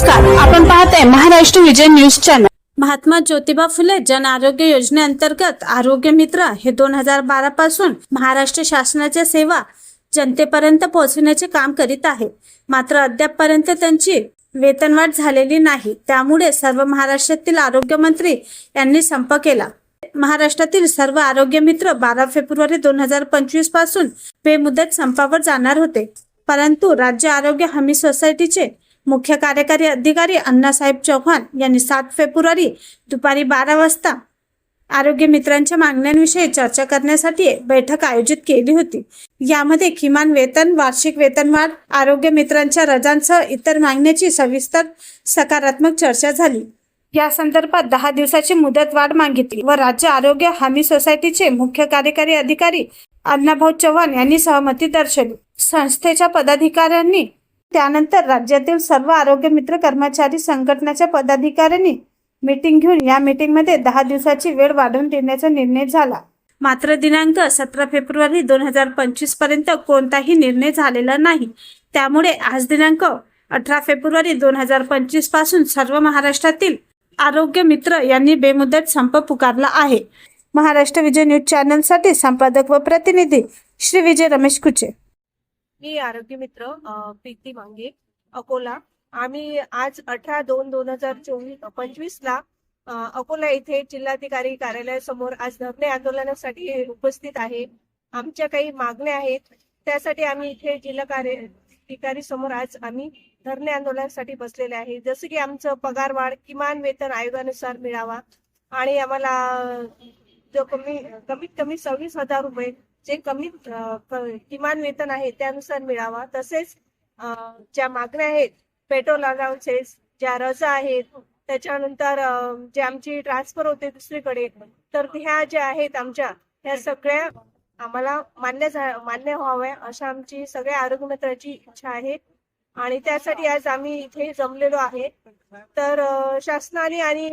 नमस्कार आपण पाहताय महाराष्ट्र विजय न्यूज चॅनल. महात्मा ज्योतिबा फुले जन आरोग्य योजनेअंतर्गत आरोग्य मित्र हे दोन हजार बारा पासून महाराष्ट्र शासनाच्या सेवा जनतेपर्यंत पोहोचविण्याचे काम करीत आहे मात्र अद्यापपर्यंत त्यांची वेतनवाढ झालेली नाही. त्यामुळे सर्व महाराष्ट्रातील आरोग्यमंत्री यांनी संप केला. महाराष्ट्रातील सर्व आरोग्य मित्र बारा फेब्रुवारी दोन हजार पंचवीसपासून बेमुदत संपावर जाणार होते. परंतु राज्य आरोग्य हमी सोसायटीचे मुख्य कार्यकारी अधिकारी अण्णासाहेब चव्हाण यांनी सात फेब्रुवारी दुपारी बारा वाजता आरोग्य मित्रांच्या मागण्यांविषयी चर्चा करण्यासाठी बैठक आयोजित केली होती. यामध्ये किमान वेतन वार्षिक वेतनवाढ आरोग्य मित्रांच्या रजांसह इतर मागण्याची सविस्तर सकारात्मक चर्चा झाली. या संदर्भात दहा दिवसाची मुदत वाढ मागितली व राज्य आरोग्य हमी सोसायटीचे मुख्य कार्यकारी अधिकारी अण्णाभाऊ चव्हाण यांनी सहमती दर्शवली. संस्थेच्या पदाधिकाऱ्यांनी त्यानंतर राज्यातील सर्व आरोग्य मित्र कर्मचारी संघटनेच्या पदाधिकाऱ्यांनी मीटिंग घेऊन या मीटिंगमध्ये दहा दिवसाची वेळ वाढवून देण्याचा निर्णय झाला. मात्र दिनांक सतरा फेब्रुवारी दोन हजार पंचवीसपर्यंत कोणताही निर्णय झालेला नाही. त्यामुळे आज दिनांक अठरा फेब्रुवारी दोन हजार पंचवीसपासून सर्व महाराष्ट्रातील आरोग्य मित्र यांनी बेमुदत संप पुकारला आहे. महाराष्ट्र विजय न्यूज चॅनलसाठी संपादक व प्रतिनिधी श्री विजय रमेश कुचे. मी आरोग्य मित्र प्रीती मांगे अकोला. आम्ही आज अठरा दोन दोन हजार चोवीस पंचवीस ला अकोला येथे जिल्हाधिकारी कार्यालयासमोर आज धरणे आंदोलनासाठी उपस्थित आहे. आमच्या काही मागण्या आहेत. त्यासाठी आम्ही इथे जिल्हा कार्याधिकारी समोर आज आम्ही धरणे आंदोलनासाठी बसलेले आहे. जसं की आमचं पगार वाढ किमान वेतन आयोगानुसार मिळावा आणि आम्हाला जो कमी कमीत कमी सव्वीस हजार रुपये जे कमी किमान वेतन आहे त्यानुसार मिळावा. तसेच ज्या मागण्या आहेत पेट्रोल अलाउन्सेस ज्या रजा आहेत त्याच्यानंतर जे आमची ट्रान्सफर होते दुसरीकडे तर ह्या ज्या आहेत आमच्या ह्या सगळ्या आम्हाला मान्य झा- मान्य व्हाव्या अशा आमची सगळ्या आरोग्य मित्राची इच्छा आहे. आणि त्यासाठी आज आम्ही इथे जमलेलो आहे. तर शासनाने आणि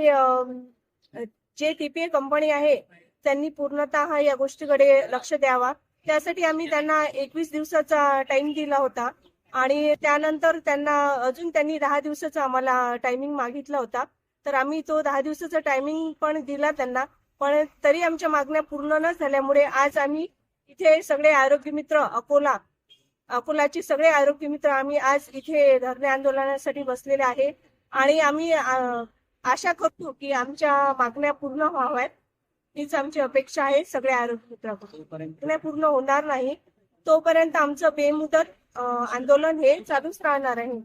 जे टीपीए कंपनी आहे त्यांनी पूर्णतः या गोष्टीकडे लक्ष द्यावा. त्यासाठी आम्ही त्यांना एकवीस दिवसाचा टाइम दिला होता आणि त्यानंतर त्यांना अजून त्यांनी दहा दिवसाचा आम्हाला टायमिंग मागितला होता. तर आम्ही तो दहा दिवसाचा टायमिंग पण दिला त्यांना पण तरी आमच्या मागण्या पूर्ण न झाल्यामुळे आज आम्ही इथे सगळे आरोग्य मित्र अकोला अकोलाचे सगळे आरोग्य मित्र आम्ही आज इथे धरणे आंदोलनासाठी बसलेले आहे. आणि आम्ही आशा करतो की आमच्या मागण्या पूर्ण व्हाव्यात. हीच आमची अपेक्षा आहे सगळ्या आरोग्य पूर्ण होणार नाही. तोपर्यंत आमचं बेमुदत आंदोलन हे चालूच राहणार आहे.